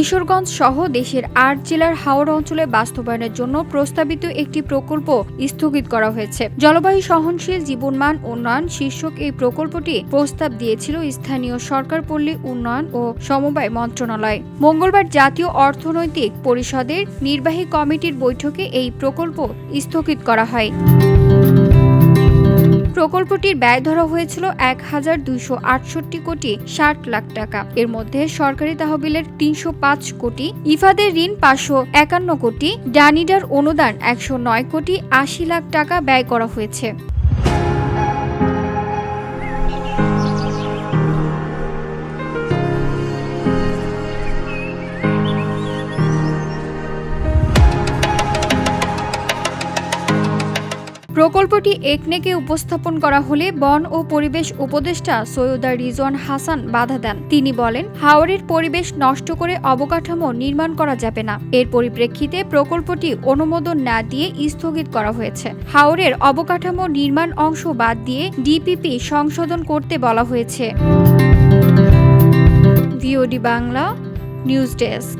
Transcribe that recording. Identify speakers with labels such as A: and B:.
A: কিশোরগঞ্জ সহ দেশের আট জেলার হাওড় অঞ্চলে বাস্তবায়নের জন্য প্রস্তাবিত একটি প্রকল্প স্থগিত করা হয়েছে। জলবায়ু সহনশীল, জীবনমান উন্নয়ন শীর্ষক এই প্রকল্পটি প্রস্তাব দিয়েছিল স্থানীয় সরকার পল্লী উন্নয়ন ও সমবায় মন্ত্রণালয়। মঙ্গলবার জাতীয় অর্থনৈতিক পরিষদের নির্বাহী কমিটির বৈঠকে এই প্রকল্প স্থগিত করা হয়। প্রকল্পটির ব্যয় ধরা হয়েছিল এক হাজার দুইশো আটষট্টি কোটি ষাট লাখ টাকা। এর মধ্যে সরকারি তহবিলের তিনশো পাঁচ কোটি, ইফাদের ঋণ পাঁচশো একান্ন কোটি, ডানিডার অনুদান একশো নয় কোটি আশি লাখ টাকা ব্যয় করা হয়েছে। প্রকল্পটি একনেকে উপস্থাপন করা হলে বন ও পরিবেশ উপদেষ্টা সৈয়দা রিজওয়ান হাসান বাধা দেন। তিনি বলেন, হাওরের পরিবেশ নষ্ট করে অবকাঠামো নির্মাণ করা যাবে না। এর পরিপ্রেক্ষিতে প্রকল্পটি অনুমোদন না দিয়ে স্থগিত করা হয়েছে। হাওরের অবকাঠামো নির্মাণ অংশ বাদ দিয়ে ডিপিপি সংশোধন করতে বলা হয়েছে। Bangla, news desk.